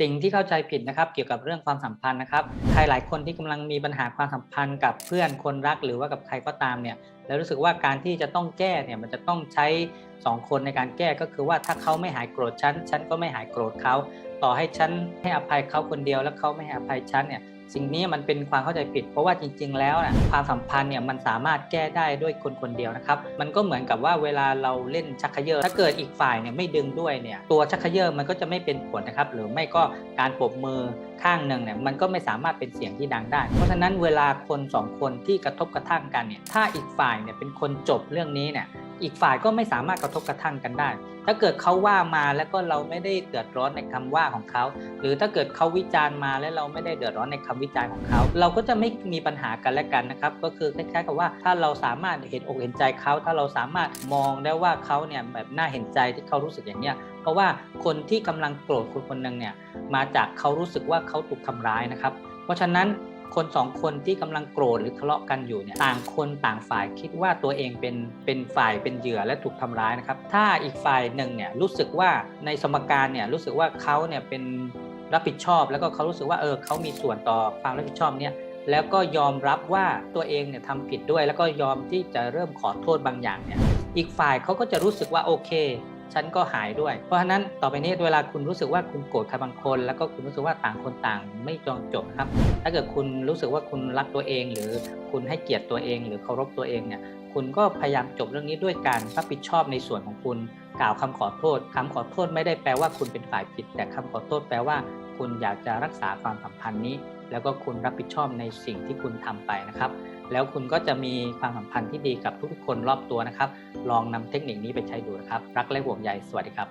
สิ่งที่เข้าใจผิดนะครับเกี่ยวกับเรื่องความสัมพันธ์นะครับ ใครหลายคนที่กำลังมีปัญหาความสัมพันธ์กับเพื่อนคนรักหรือว่ากับใครก็ตามเนี่ย แล้วรู้สึกว่าการที่จะต้องแก้เนี่ยมันจะต้องใช้สองคนในการแก้ก็คือว่าถ้าเขาไม่หายโกรธฉันฉันก็ไม่หายโกรธเขาต่อให้ฉันให้อภัยเขาคนเดียว แล้วเขาไม่ให้อภัยฉันเนี่ยสิ่งนี้มันเป็นความเข้าใจผิด เพราะว่าจริง ๆ แล้วนะความสัมพันธ์เนี่ยมันสามารถแก้ได้ด้วยคนคนเดียวนะครับมันก็เหมือนกับว่าเวลาเราเล่นชักเขยอถ้าเกิดอีกฝ่ายเนี่ยไม่ดึงด้วยเนี่ยตัวชักเขยอมันก็จะไม่เป็นผลนะครับหรือไม่ก็การปรบมือข้างหนึ่งเนี่ยมันก็ไม่สามารถเป็นเสียงที่ดังได้ เพราะฉะนั้นเวลาคนสองคนที่กระทบกระทั่งกันเนี่ยถ้าอีกฝ่ายเนี่ยเป็นคนจบเรื่องนี้เนี่ยอีกฝ่ายก็ไม่สามารถกระทบกระทั่งกันได้ ถ้าเกิดเขาว่ามาแล้วก็เราไม่ได้เดือดร้อนในคำว่าของเขา หรือถ้าเกิดเขาวิจารณ์มาแล้วเราไม่ได้เดือดร้อนในคำวิจารณ์ของเขา เราก็จะไม่มีปัญหากันและกันนะครับ ก็คือคล้ายๆกับว่าถ้าเราสามารถเห็นอกเห็นใจเขา ถ้าเราสามารถมองได้ว่าเขาเนี่ยแบบน่าเห็นใจที่เขารู้สึกอย่างเนี้ยเพราะว่าคนที่กำลังโกรธคนคนหนึ่งเนี่ยมาจากเขารู้สึกว่าเขาถูกทำร้ายนะครับ เพราะฉะนั้น คนสองคนที่กำลังโกรธหรือทะเลาะกันอยู่เนี่ยต่างคนต่างฝ่ายคิดว่าตัวเองเป็นเป็นฝ่ายเป็นเหยื่อและถูกทำร้ายนะครับถ้าอีกฝ่ายหนึ่งเนี่ยรู้สึกว่าในสมการเนี่ยรู้สึกว่าเขาเนี่ยเป็นรับผิดชอบ แล้วก็เขารู้สึกว่าเออเขามีส่วนต่อความรับผิดชอบเนี่ยแล้วก็ยอมรับว่าตัวเองเนี่ยทำผิดด้วย แล้วก็ยอมที่จะเริ่มขอโทษบางอย่างเนี่ยอีกฝ่ายเขาก็จะรู้สึกว่าโอเค ฉันก็หายด้วย เพราะฉะนั้นต่อไปนี้เวลาคุณรู้สึกว่าคุณโกรธใครบางคน แล้วก็คุณรู้สึกว่าต่างคนต่างไม่จองจบครับ ถ้าเกิดคุณรู้สึกว่าคุณรักตัวเอง หรือคุณให้เกียรติตัวเอง หรือเคารพตัวเองเนี่ยคุณก็พยายามจบเรื่องนี้ด้วยการรับผิดชอบในส่วนของคุณกล่าวคำขอโทษคำขอโทษไม่ได้แปลว่าคุณเป็นฝ่ายผิด แต่คำขอโทษแปลว่า คุณอยากจะรักษาความสัมพันธ์นี้ แล้วก็คุณรับผิดชอบในสิ่งที่คุณทำไปนะครับ แล้วคุณก็จะมีความสัมพันธ์ที่ดีกับทุกคนรอบตัวนะครับ ลองนำเทคนิคนี้ไปใช้ดูนะครับ รักและห่วงใยสวัสดีครับ